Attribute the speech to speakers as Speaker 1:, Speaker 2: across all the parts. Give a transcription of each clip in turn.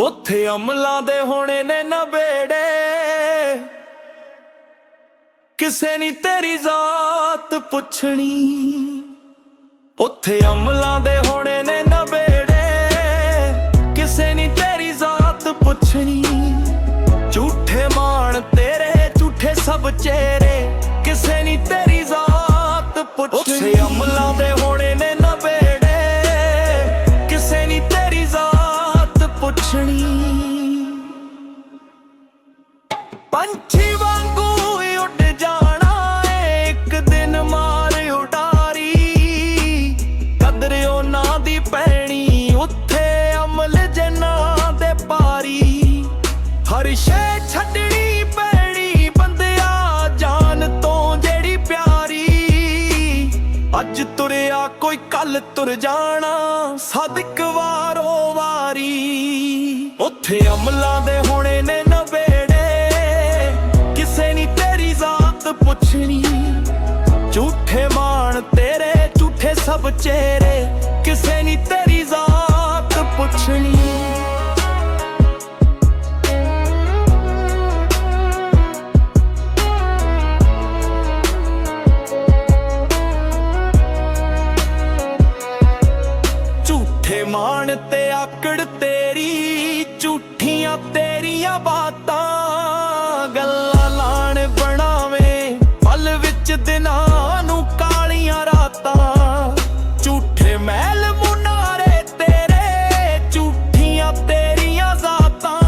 Speaker 1: ਉੱਥੇ ਅਮਲਾਂ ਦੇ ਹੋਣੇ ਨੇ ਨਵੇੜੇ ਕਿਸੇ ਨਹੀਂ ਤੇਰੀ ਜ਼ਾਤ ਪੁੱਛਣੀ। ਉੱਥੇ ਅਮਲਾਂ ਦੇ ਹੋਣੇ ਨੇ ਨਵੇੜੇ ਕਿਸੇ ਨਹੀਂ ਤੇਰੀ ਜ਼ਾਤ ਪੁੱਛਣੀ। ਝੂਠੇ ਮਾਣ ਤੇਰੇ, ਝੂਠੇ ਸਭ ਚਿਹਰੇ ਜ਼ਾਤ ਪੰਛੀ ਤੁਰ ਜਾਣਾ ਸਦਕ ਵਾਰੋ ਵਾਰੀ। ਉੱਥੇ ਅਮਲਾਂ ਦੇ ਹੋਣੇ ਨੇ ਨਵੇੜੇ। ਕਿਸੇ ਨਹੀਂ ਤੇਰੀ ਜ਼ਾਤ ਪੁੱਛਣੀ। ਝੂਠੇ ਮਾਣ ਤੇਰੇ, ਝੂਠੇ ਸਭ ਚਿਹਰੇ। ਕਿਸੇ ਨਹੀਂ ਤੇਰੀ ਜ਼ਾਤ ਪੁੱਛਣੀ। ਝੂਠੇ ਤੇ ਆਕੜ ਤੇਰੀ, ਝੂਠੀਆਂ ਤੇਰੀਆਂ ਬਾਤਾਂ, ਗੱਲਾਂ ਲਾਣ ਬਣਾਵੇਂ, ਪਲ ਵਿੱਚ ਦਿਨਾਂ ਨੂੰ ਕਾਲੀਆਂ ਰਾਤਾਂ। ਝੂਠੇ ਮਹਿਲ ਮੁਨਾਰੇ ਤੇਰੇ, ਝੂਠੀਆਂ ਤੇਰੀਆਂ ਜ਼ਾਤਾਂ।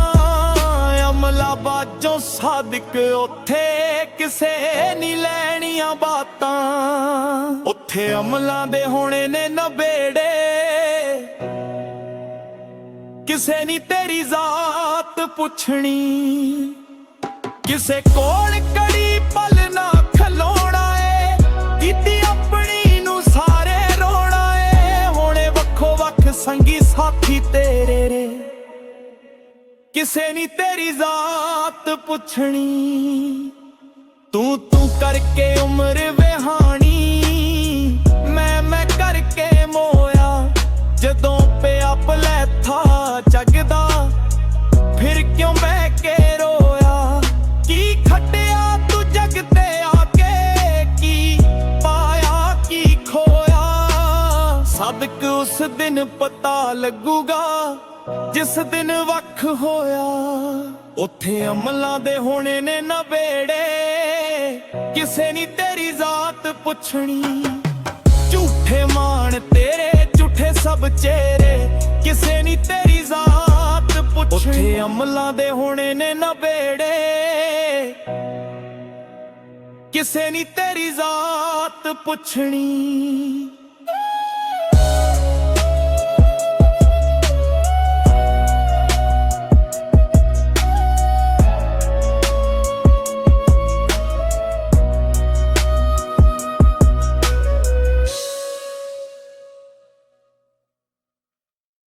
Speaker 1: ਅਮਲਾ ਬਾਜੋਂ ਸਾਦਕ ਉੱਥੇ ਕਿਸੇ ਨਹੀਂ ਲੈਣੀਆਂ ਬਾਤਾਂ। ਉੱਥੇ ਅਮਲਾਂ ਦੇ ਹੋਣੇ ਨੇ ਨਵੇੜੇ ਕਿਸੇ ਨਹੀਂ ਤੇਰੀ ਜ਼ਾਤ ਪੁੱਛਣੀ। ਕਿਸੇ ਕੋਲ ਕੜੀ ਪਲ ਨਾ ਖਲੋਣਾ ਏ। ਕੀਤੀ ਆਪਣੀ ਨੂੰ ਸਾਰੇ ਰੋਣਾ ਏ। ਹੋਣੇ ਵੱਖੋ ਵੱਖ ਸੰਗੀ ਸਾਥੀ ਤੇਰੇ ਰੇ ਕਿਸੇ ਨਹੀਂ ਤੇਰੀ ਜ਼ਾਤ ਪੁੱਛਣੀ। ਤੂੰ ਤੂੰ ਕਰਕੇ ਉਮਰ ਸਦਕ ਉਸ ਦਿਨ ਪਤਾ ਲੱਗੂਗਾ ਜਿਸ ਦਿਨ ਵੱਖ ਹੋਇਆ। ਉੱਥੇ ਅਮਲਾਂ ਦੇ ਹੋਣੇ ਨੇ ਨਵੇੜੇ ਕਿਸੇ ਨਹੀਂ ਤੇਰੀ ਜ਼ਾਤ ਪੁੱਛਣੀ। ਝੂਠੇ ਮਾਣ ਤੇਰੇ, ਝੂਠੇ ਸਭ ਚਿਹਰੇ ਕਿਸੇ ਨਹੀਂ ਤੇਰੀ ਜ਼ਾਤ ਪੁੱਛਣੀ। ਉੱਥੇ ਅਮਲਾਂ ਦੇ ਹੋਣੇ ਨੇ ਨਵੇੜੇ ਕਿਸੇ ਨਹੀਂ ਤੇਰੀ ਜ਼ਾਤ ਪੁੱਛਣੀ।